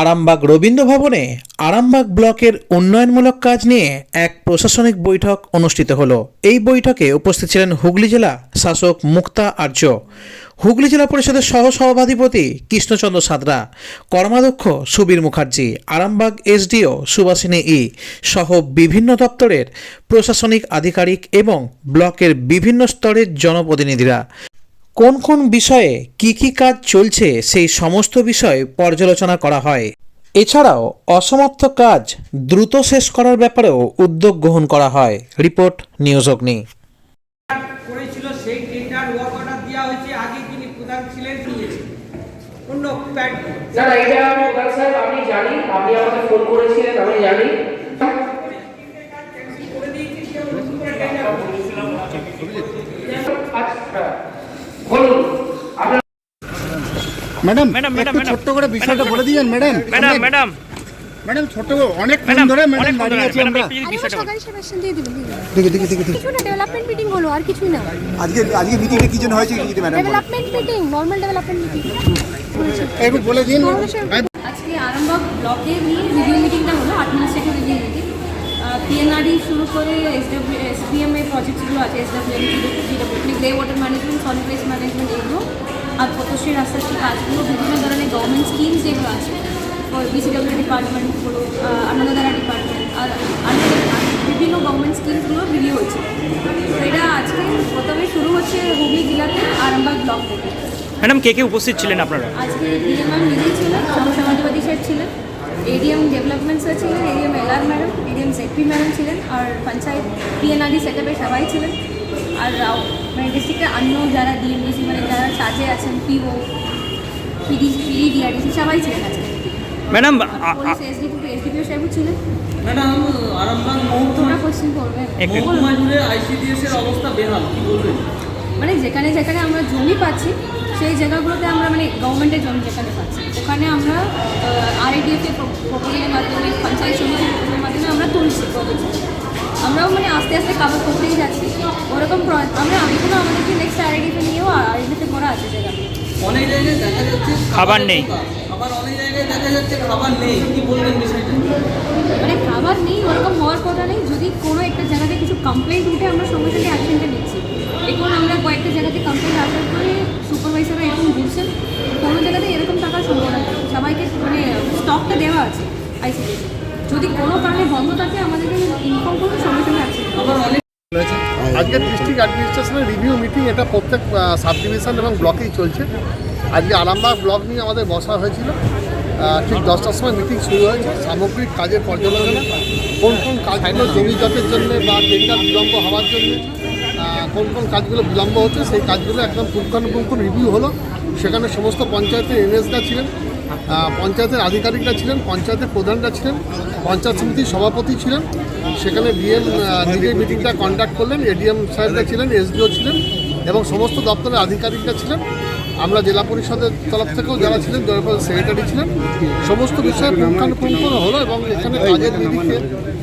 আরামবাগ রবীন্দ্র ভবনে আরামবাগ ব্লকের উন্নয়নমূলক কাজ নিয়ে এক প্রশাসনিক বৈঠক অনুষ্ঠিত হলো। এই বৈঠকে উপস্থিত ছিলেন হুগলি জেলা শাসক মুক্তা আর্য, হুগলি জেলা পরিষদের সহ সভাধিপতি কৃষ্ণচন্দ্র সাদরা কর্মাধ্যক্ষ সুবীর মুখার্জি, আরামবাগ এসডিও সুভাষিনী ই সহ বিভিন্ন দপ্তরের প্রশাসনিক আধিকারিক এবং ব্লকের বিভিন্ন স্তরের জনপ্রতিনিধিরা। কোন কোন বিষয়ে কি কি কাজ চলছে সেই সমস্ত বিষয় পর্যালোচনা করা হয়। এছাড়াও অসমাপ্ত কাজ দ্রুত শেষ করার ব্যাপারেও উদ্যোগ গ্রহণ করা হয়। রিপোর্ট নিউজ অগ্নি। করেছিল সেই টেন্ডার ওয়ার্ক অর্ডার দেওয়া হয়েছে আগে যিনি প্রধান ছিলেন অন্য স্যার এটা আমি স্যার আমি জানি আপনি আমাকে ফোন করেছিলেন আমি জানি। বলুন। ম্যাডাম ম্যাডাম, ছোট্ট করে বিষয়টা বলে দিয়েন ম্যাডাম। Madam madam madam. ছোট্ট অনেক ফোন ম্যাডাম ধরে ম্যাডাম দাঁড়িয়ে আছি আমরা। দিবেন দিবেন দেখি দেখি দেখি দেখি। কিছু না ডেভেলপমেন্ট মিটিং হলো আর কিছুই না। আজকে আজকে মিটিংটা কি জন্য হয়েছে যদি madam? Development meeting normal development meeting একটু বলে দিন। আজকে আরামবাগ ব্লকে নিয়ে রিভিউ মিটিংটা হলো অ্যাডমিনিস্ট্রেটিভ রিভিউ মিটিং পিএনআরডি শুরু করে এসডব্লিউ এসপিএম এর প্রজেক্টসগুলো আছে SW GW grey water management solid waste management এগুলো আর পথশ্রী রাস্তার যে কাজগুলো বিভিন্ন ধরনের গভর্নমেন্ট স্কিমস যেগুলো আছে বিসিডব্লিউ ডিপার্টমেন্ট হলো আনন্দধারা ডিপার্টমেন্ট আর বিভিন্ন গভর্নমেন্ট স্কিমসগুলো রিভিউ হচ্ছে। তো এটা আজকে প্রথমে শুরু হচ্ছে হুগলি জেলাতে আরামবাগ ব্লক থেকে। ম্যাডাম কে কে উপস্থিত ছিলেন আপনারা? আজকে ডিএমএম নিজেই ছিলেন সমাজবাদী স্যার ছিলেন। এডিএম ডেভেলপমেন্ট স্যার ছিলেন ADM LR madam ADM ZP madam ছিলেন আর পঞ্চায়েত পিএনআরডি সেটআপে সবাই ছিলেন। আর রাও- মানে ডিস্ট্রিক্টে অন্য যারা ডিএমডিসি মানে যারা চার্জে আছেন পিও পিডি পিডি ডিআরডিসি সবাই ছিলেন আজকে। ম্যাডাম পুলিশ এসডিপি এসডিপিও সাহেবও ছিলেন। ম্যাডাম আরামবাগ মহকুমা কোশ্চেন করবেন এক মিনিট। মহকুমা জুড়ে আইসিডিএস এর অবস্থা বেহাল কি বলবেন? মানে যেখানে যেখানে আমরা জমি পাচ্ছি সেই জায়গাগুলোতে আমরা মানে গভর্নমেন্টের জমি যেখানে পাচ্ছি ওখানে আমরা আরআইডিএফ এর প্রপোজালের মাধ্যমে পঞ্চায়েত সমিতির প্রপোজালের মাধ্যমে আমরা তুলছি। আমরাও মানে আস্তে আস্তে কাভার করতেই যাচ্ছি। ওরকম আমরা এখনও আমাদেরকে নেক্সট আরআইডিএফ নিয়েও আরআইডিএফে করা আছে জায়গা। অনেক জায়গায় দেখা যাচ্ছে খাবার নেই। আবার অনেক জায়গায় দেখা যাচ্ছে খাবার নেই। কি বলবেন বিষয়টা? মানে খাবার নেই ওরকম হওয়ার কথা নেই। যদি কোনো একটা জায়গাতে কিছু কমপ্লেন্ট উঠে আমরা সঙ্গে সঙ্গে অ্যাকশনটা নিচ্ছি। এখন আমরা কয়েকটা পরে সুপারভাইজাররা ঘুরছেন কোনো জায়গাতে এরকম থাকার সম্ভাবনা নেই। সবাইকে মানে স্টকটা দেওয়া আছে আইসিডি যদি কোনো কারণে বন্ধ থাকে আমাদেরকে ইনফর্ম করুন, সঙ্গে সঙ্গে অনেক আজকে ডিস্ট্রিক্ট অ্যাডমিনিস্ট্রেশনের রিভিউ মিটিং এটা প্রত্যেক সাব ডিভিশন এবং ব্লকেই চলছে। আজকে আরামবাগ ব্লক নিয়ে আমাদের বসা হয়েছিল। ঠিক দশটার সময় মিটিং শুরু হয়েছে। সামগ্রিক কাজের পর্যালোচনা, কোন কোন কাজগুলো জমি জটের জন্য বা টেন্ডার বিলম্ব হওয়ার জন্য কোন কোন কাজগুলো বিলম্ব হচ্ছে, সেই কাজগুলো একদম পুঙ্খানুপুঙ্খ রিভিউ হলো। সেখানে সমস্ত পঞ্চায়েতের এনএসরা ছিলেন পঞ্চায়েতের আধিকারিকরা ছিলেন, পঞ্চায়েতের প্রধানরা ছিলেন, পঞ্চায়েত সমিতির সভাপতি ছিলেন। সেখানে ডিএম নিজে মিটিংটা কন্ডাক্ট করলেন, এডিএম সাহেবরা ছিলেন, এসডিও ছিলেন এবং সমস্ত দপ্তরের আধিকারিকরা ছিলেন। আমরা জেলা পরিষদের তরফ থেকেও যারা ছিলেন, জেলা পরিষদ সেক্রেটারি ছিলেন। সমস্ত বিষয়ে পুঙ্খানুপুঙ্খ হলো এবং এখানে কাজের নিরিখে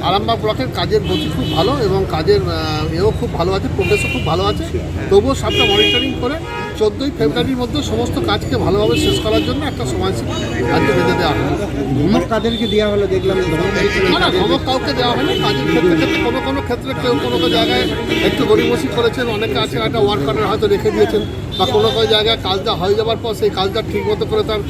আরামবাগ ব্লকের কাজের গতি খুব ভালো এবং কাজের এও খুব ভালো আছে প্রোগ্রেসও খুব ভালো আছে। তবুও সবটা মনিটরিং করে চোদ্দোই ফেব্রুয়ারির মধ্যে সমস্ত কাজকে ভালোভাবে শেষ করার জন্য একটা সময়সূচি আজকে বেঁধে দেওয়া হলো। ধমক কাদেরকে দেওয়া হলো? দেখলাম ধমক না না ধমক কাউকে দেওয়া হয়নি। কাজের ক্ষেত্রে ক্ষেত্রে কোনো কোনো ক্ষেত্রে কেউ কোনো কোনো জায়গায় একটু গরিবসি করেছেন। অনেকে আছে একটা ওয়ার্ক অর্ডার হয়তো রেখে দিয়েছেন বা কোনো কোনো জায়গায় কাজটা হয়ে যাওয়ার পর সেই কাজটা ঠিকমতো করে তার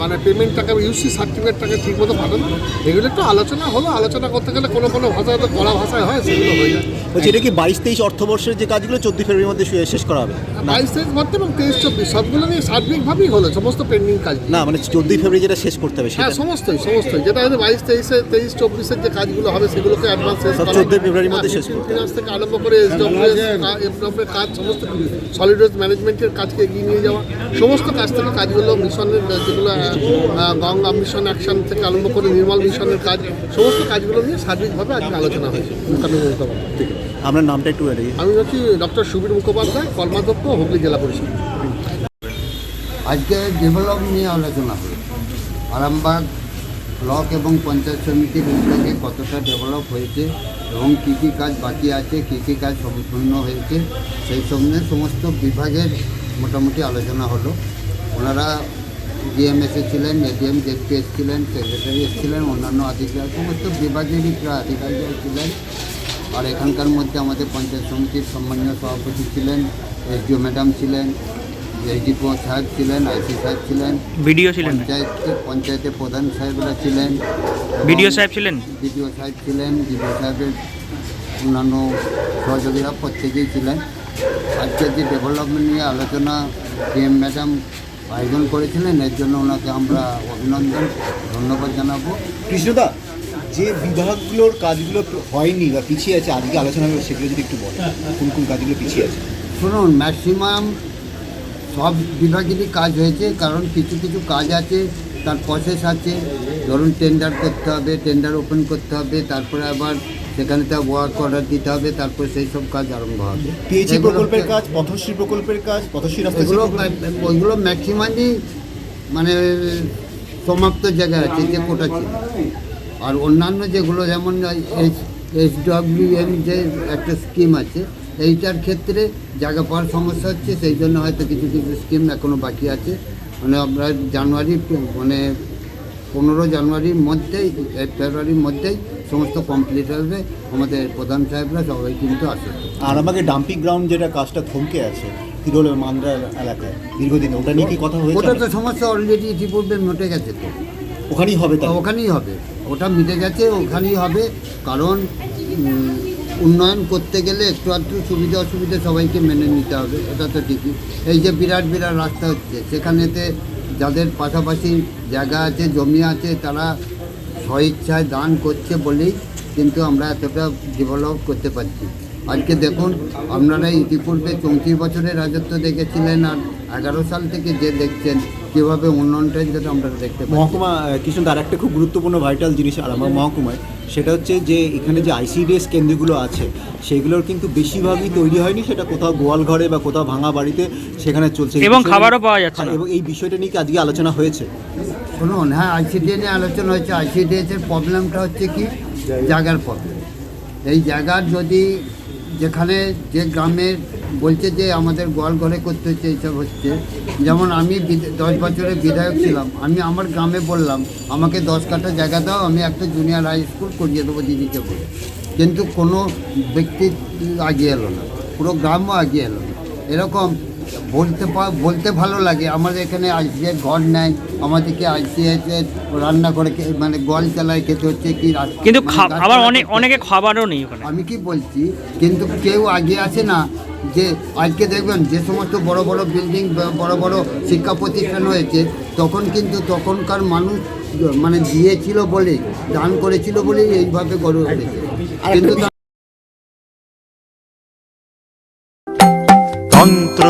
মানে পেমেন্টটাকে ইউসি সার্টিফিকেটটাকে ঠিকমতো পাবেন এগুলো একটু আলোচনা হলো। আলোচনা করতে গেলে কোনো কোনো ভাষায় তো কড়া ভাষায় হয় সেগুলো হয়ে যায়। বলছি এটা কি বাইশ তেইশ অর্থবর্ষের যে কাজগুলো চোদ্দই ফেব্রুয়ারির মধ্যে শেষ করা হবে? বাইশ তেইশ ভর্তি এবং তেইশ চব্বিশ সবগুলো নিয়ে সার্বিকভাবেই হলো সমস্ত পেন্ডিং কাজ না মানে চোদ্দই ফেব্রুয়ারি যেটা শেষ করতে হবে হ্যাঁ সমস্তই সমস্তই যেটা হয়তো বাইশ তেইশে তেইশ চব্বিশের যে কাজগুলো হবে সেগুলোকে অ্যাডভান্স শেষ করা। 14 ফেব্রুয়ারির মধ্যে শেষ করতে হবে। ফিনান্স থেকে আরম্ভ করে এসডব্লিউএস এর কাজ সমস্ত সলিড ওয়েস্ট ম্যানেজমেন্টের কাজকে এগিয়ে নিয়ে যাওয়া সমস্ত কাজ থেকে কাজগুলো মিশনের যেগুলো গঙ্গা মিশন অ্যাকশন থেকে আরম্ভ করে নির্মল মিশনের কাজ সমস্ত কাজগুলো নিয়ে সার্বিকভাবে আজকে আলোচনা হয়েছে আছে। আপনার নামটা একটু এড়িয়ে আমি হচ্ছি ডক্টর সুবীর মুখোপাধ্যায় কর্মাধ্যক্ষ হুগলি জেলা পরিষদ আজকে ডেভেলপ নিয়ে আলোচনা হলো আরামবাগ ব্লক এবং পঞ্চায়েত সমিতির উদ্যোগে কতটা ডেভেলপ হয়েছে এবং কী কী কাজ বাকি আছে, কী কী কাজ সম্পূর্ণ হয়েছে, সেই সঙ্গে সমস্ত বিভাগের মোটামুটি আলোচনা হলো। ওনারা ডিএম এসেছিলেন, এডিএম দেখতে এসেছিলেন, সেক্রেটারি এসেছিলেন, অন্যান্য আধিকারিক, সমস্ত বিভাগেরই প্রায় আধিকারিকরা ছিলেন। আর এখানকার মধ্যে আমাদের পঞ্চায়েত সমিতির সম্মানীয় সভাপতি ছিলেন এসডিও ম্যাডাম ছিলেন এসডিপো সাহেব ছিলেন আইসি সাহেব ছিলেন বিডিও ছিলেন? পঞ্চায়েতে পঞ্চায়েতের প্রধান সাহেবরা ছিলেন বিডিও সাহেব ছিলেন? বিডিও সাহেব ছিলেন বিডিও সাহেবের অন্যান্য সহযোগীরা প্রত্যেকেই ছিলেন। আজকের যে ডেভেলপমেন্ট নিয়ে আলোচনা ডিএম ম্যাডাম আয়োজন করেছিলেন এর জন্য ওনাকে আমরা অভিনন্দন ধন্যবাদ জানাব। কৃষ্ণদা যে বিভাগগুলোর কাজগুলো হয়নি বা পিছিয়ে আছে আজকে আলোচনা হবে সেগুলো যদি একটু বলেন। কোন কোন কাজগুলো পিছিয়ে আছে? শুনুন ম্যাক্সিমাম সব বিভাগেরই কাজ হয়েছে কারণ কিছু কিছু কাজ আছে তার প্রসেস আছে। ধরুন টেন্ডার করতে হবে টেন্ডার ওপেন করতে হবে তারপরে আবার সেখানে তার ওয়ার্ক অর্ডার দিতে হবে তারপর সেই সব কাজ আরম্ভ হবে। পিএইচি প্রকল্পের কাজ পথশ্রী প্রকল্পের কাজ পথশ্রী এগুলো ওইগুলো ম্যাক্সিমামই মানে সমাপ্ত জায়গায় আছে যে কোটা ছিল। আর অন্যান্য যেগুলো যেমন এইচ ডব্লিউএম যে একটা স্কিম আছে এইটার ক্ষেত্রে জায়গা পাওয়ার সমস্যা হচ্ছে সেই জন্য হয়তো কিছু কিছু স্কিম এখনও বাকি আছে। মানে আমরা জানুয়ারি মানে পনেরো জানুয়ারির মধ্যেই ফেব্রুয়ারির মধ্যেই সমস্ত কমপ্লিট হবে। আমাদের প্রধান সাহেবরা সবাই কিন্তু আসে আর আমাকে ডাম্পিং গ্রাউন্ড যেটা কাজটা থমকে আছে তিরোল মান্দ্রা এলাকায় দীর্ঘদিন ওটা নিয়ে কি কথা হয়েছে? ওটা তো সমস্যা অলরেডি ইতিপূর্বে মিটে গেছে তো। ওখানেই হবে ওখানেই হবে। ওটা মিটে গেছে ওখানেই হবে। কারণ উন্নয়ন করতে গেলে একটু আধটু সুবিধা অসুবিধা সবাইকে মেনে নিতে হবে, এটা তো ঠিকই। এই যে বিরাট বিরাট রাস্তা হচ্ছে, সেখানেতে যাদের পাশাপাশি জায়গা আছে, জমি আছে, তারা স্বইচ্ছায় দান করছে বলেই কিন্তু আমরা এতটা ডেভেলপ করতে পারছি। আজকে দেখুন আপনারা ইতিপূর্বে চৌত্রিশ বছরের রাজত্ব দেখেছিলেন আর এগারো সাল থেকে যে দেখছেন কীভাবে উন্নয়নটা যেটা আমরা দেখতে পাচ্ছি মহকুমা কৃষ্ণ তার একটা খুব গুরুত্বপূর্ণ ভাইটাল জিনিস আর আমার মহকুমায় সেটা হচ্ছে যে এখানে যে আইসিডিএস কেন্দ্রগুলো আছে সেগুলোর কিন্তু বেশিরভাগই তৈরি হয়নি সেটা কোথাও গোয়াল ঘরে বা কোথাও ভাঙা বাড়িতে সেখানে চলছে। এবং খাবারও পাওয়া যাচ্ছে এবং এই বিষয়টা নিয়ে কি আজকে আলোচনা হয়েছে? শুনুন হ্যাঁ আইসিডিএ নিয়ে আলোচনা হচ্ছে আইসিডিএস এর প্রবলেমটা হচ্ছে কি? জায়গার প্রবলেম এই জায়গার যদি যেখানে যে গ্রামে বলছে যে আমাদের গোয়াল ঘরে করতে হচ্ছে, এইসব হচ্ছে। যেমন আমি দশ বছরের বিধায়ক ছিলাম। আমি আমার গ্রামে বললাম, আমাকে দশ কাঠা জায়গা দাও, আমি একটা জুনিয়র হাই স্কুল করিয়ে দেবো দিদিকে বলে। কিন্তু কোনো ব্যক্তি আগিয়ে এলো না। পুরো গ্রামও আগিয়ে এলো না। এরকম বলতে বলতে ভালো লাগে। আমাদের এখানে আইসিএর ঘর নেয় আমাদেরকে আইসিএস রান্না করে মানে গল চালায় খেতে হচ্ছে কি কিন্তু আবার অনেক অনেকে খাবারও নেই ওখানে। আমি কি বলছি কিন্তু কেউ আগে আছে না যে আজকে দেখবেন যে সমস্ত বড় বড় বিল্ডিং বড় বড় শিক্ষা প্রতিষ্ঠান হয়েছে তখন কিন্তু তখনকার মানুষ মানে দিয়েছিল বলে দান করেছিল বলেই এইভাবে গড়ে উঠেছে। কিন্তু